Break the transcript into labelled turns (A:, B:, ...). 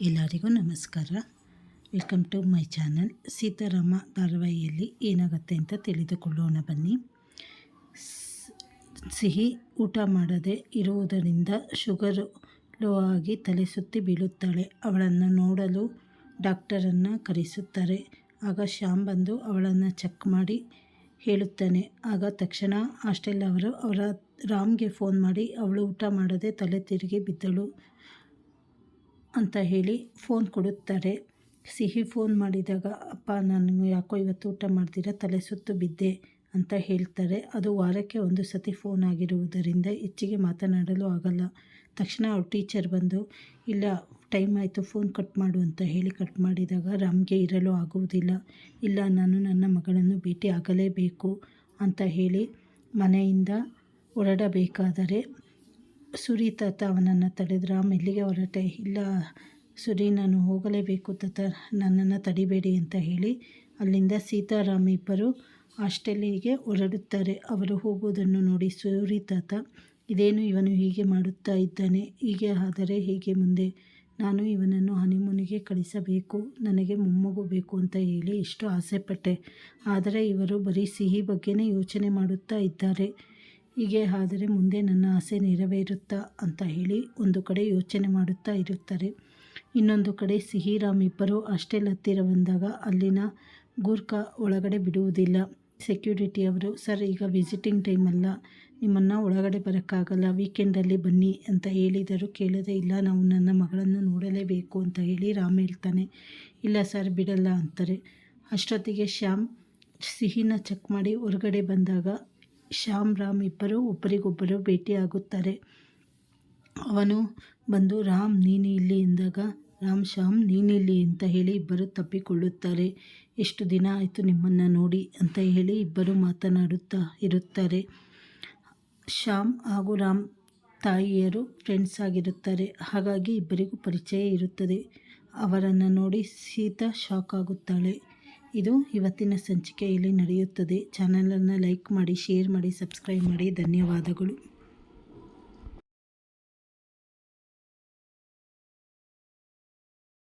A: ಎಲ್ಲರಿಗೂ ನಮಸ್ಕಾರ. Welcome to my channel Seetharama ಧಾರಾವಾಹಿಯಲ್ಲಿ ಏನಾಗುತ್ತೆ ಅಂತ ತಿಳಿದುಕೊಳ್ಳೋಣ ಬನ್ನಿ. ಸಿಹಿ ಊಟ ಮಾಡದೆ ಇರುವುದರಿಂದ ಶುಗರು ಲೋ ಆಗಿ ತಲೆ ಸುತ್ತಿ ಬೀಳುತ್ತಾಳೆ. ಅವಳನ್ನು ನೋಡಲು ಡಾಕ್ಟರನ್ನು ಕರೆಸುತ್ತಾರೆ. ಆಗ ಶ್ಯಾಮ್ ಬಂದು ಅವಳನ್ನು ಚೆಕ್ ಮಾಡಿ ಹೇಳುತ್ತಾನೆ. ಆಗ ತಕ್ಷಣ ಹಾಸ್ಟೆಲ್ ಅವರು ಅವರ ರಾಮ್ಗೆ ಫೋನ್ ಮಾಡಿ ಅವಳು ಊಟ ಮಾಡದೆ ತಲೆ ತಿರುಗಿ ಬಿದ್ದಳು. ಅಂತ ಹೇಳಿ ಫೋನ್ ಕೊಡುತ್ತಾರೆ. ಸಿಹಿ ಫೋನ್ ಮಾಡಿದಾಗ, ಅಪ್ಪ, ನಾನು ಯಾಕೋ ಇವತ್ತು ಊಟ ಮಾಡ್ತೀರಾ? ತಲೆ ಸುತ್ತು ಬಿದ್ದೆ ಅಂತ ಹೇಳ್ತಾರೆ. ಅದು ವಾರಕ್ಕೆ ಒಂದು ಸತಿ ಫೋನ್ ಆಗಿರುವುದರಿಂದ ಹೆಚ್ಚಿಗೆ ಮಾತನಾಡಲು ಆಗಲ್ಲ. ತಕ್ಷಣ ಅವ್ರ ಟೀಚರ್ ಬಂದು, ಇಲ್ಲ, ಟೈಮ್ ಆಯಿತು, ಫೋನ್ ಕಟ್ ಮಾಡು ಅಂತ ಹೇಳಿ ಕಟ್ ಮಾಡಿದಾಗ ರಾಮ್ಗೆ ಇರಲು ಆಗುವುದಿಲ್ಲ. ಇಲ್ಲ, ನಾನು ನನ್ನ ಮಗಳನ್ನು ಭೇಟಿ ಆಗಲೇಬೇಕು ಅಂತ ಹೇಳಿ ಮನೆಯಿಂದ ಹೊರಡಬೇಕಾದರೆ ಸುರಿ ತಾತ ಅವನನ್ನು ತಡೆದ್ರ, ಮೆಲ್ಲಿಗೆ ಹೊರಟೆ, ಇಲ್ಲ ಸುರಿ, ನಾನು ಹೋಗಲೇಬೇಕು ತಾತ, ನನ್ನನ್ನು ತಡಿಬೇಡಿ ಅಂತ ಹೇಳಿ ಅಲ್ಲಿಂದ ಸೀತಾರಾಮ ಇಬ್ಬರು ಹಾಸ್ಟೆಲಿಗೆ ಹೊರಡುತ್ತಾರೆ. ಅವರು ಹೋಗುವುದನ್ನು ನೋಡಿ ಸೂರಿ ತಾತ, ಇದೇನು ಇವನು ಹೀಗೆ ಮಾಡುತ್ತಾ ಇದ್ದಾನೆ? ಹೀಗೆ ಆದರೆ ಹೀಗೆ ಮುಂದೆ? ನಾನು ಇವನನ್ನು ಹನಿಮೂನಿಗೆ ಕಳಿಸಬೇಕು, ನನಗೆ ಮೊಮ್ಮಗು ಬೇಕು ಅಂತ ಹೇಳಿ ಇಷ್ಟು ಆಸೆಪಟ್ಟೆ. ಆದರೆ ಇವರು ಬರೀ ಸಿಹಿ ಬಗ್ಗೆನೇ ಯೋಚನೆ ಮಾಡುತ್ತಾ ಇದ್ದಾರೆ. ಹೀಗೆ ಆದರೆ ಮುಂದೆ ನನ್ನ ಆಸೆ ನೆರವೇರುತ್ತಾ ಅಂತ ಹೇಳಿ ಒಂದು ಕಡೆ ಯೋಚನೆ ಮಾಡುತ್ತಾ ಇರುತ್ತಾರೆ. ಇನ್ನೊಂದು ಕಡೆ ಸಿಹಿರಾಮ್ ಇಬ್ಬರು ಹಾಸ್ಟೆಲ್ ಹತ್ತಿರ ಬಂದಾಗ ಅಲ್ಲಿನ ಗೂರ್ಖಾ ಒಳಗಡೆ ಬಿಡುವುದಿಲ್ಲ. ಸೆಕ್ಯೂರಿಟಿ ಅವರು, ಸರ್, ಈಗ ವಿಸಿಟಿಂಗ್ ಟೈಮ್ ಅಲ್ಲ. ನಿಮ್ಮನ್ನು ಒಳಗಡೆ ಬರೋಕ್ಕಾಗಲ್ಲ. ವೀಕೆಂಡಲ್ಲಿ ಬನ್ನಿ ಅಂತ ಹೇಳಿದರು ಕೇಳದೆ ಇಲ್ಲ. ನಾವು ನನ್ನ ಮಗಳನ್ನು ನೋಡಲೇಬೇಕು ಅಂತ ಹೇಳಿ ರಾಮ್ ಹೇಳ್ತಾನೆ. ಇಲ್ಲ ಸರ್, ಬಿಡಲ್ಲ ಅಂತಾರೆ. ಅಷ್ಟೊತ್ತಿಗೆ ಶ್ಯಾಮ್ ಸಿಹಿನ ಚೆಕ್ ಮಾಡಿ ಹೊರಗಡೆ ಬಂದಾಗ ಶ್ಯಾಮ್ ರಾಮ್ ಇಬ್ಬರು ಒಬ್ಬರಿಗೊಬ್ಬರು ಭೇಟಿಯಾಗುತ್ತಾರೆ. ಅವನು ಬಂದು, ರಾಮ್, ನೀನು ಇಲ್ಲಿ ಎಂದಾಗ, ರಾಮ್, ಶ್ಯಾಮ್ ನೀನಿಲ್ಲಿ ಅಂತ ಹೇಳಿ ಇಬ್ಬರು ತಪ್ಪಿಕೊಳ್ಳುತ್ತಾರೆ. ಎಷ್ಟು ದಿನ ಆಯಿತು ನಿಮ್ಮನ್ನು ನೋಡಿ ಅಂತ ಹೇಳಿ ಇಬ್ಬರು ಮಾತನಾಡುತ್ತಾ ಇರುತ್ತಾರೆ. ಶ್ಯಾಮ್ ಹಾಗೂ ರಾಮ್ ತಾಯಿಯರು ಫ್ರೆಂಡ್ಸ್ ಆಗಿರುತ್ತಾರೆ. ಹಾಗಾಗಿ ಇಬ್ಬರಿಗೂ ಪರಿಚಯ ಇರುತ್ತದೆ. ಅವರನ್ನು ನೋಡಿ ಸೀತಾ ಶಾಕ್ ಆಗುತ್ತಾಳೆ. ಇದು ಇವತ್ತಿನ ಸಂಚಿಕೆಯಲ್ಲಿ ನಡೆಯುತ್ತದೆ. ಚಾನಲನ್ನು ಲೈಕ್ ಮಾಡಿ ಶೇರ್ ಮಾಡಿ ಸಬ್ಸ್ಕ್ರೈಬ್ ಮಾಡಿ. ಧನ್ಯವಾದಗಳು.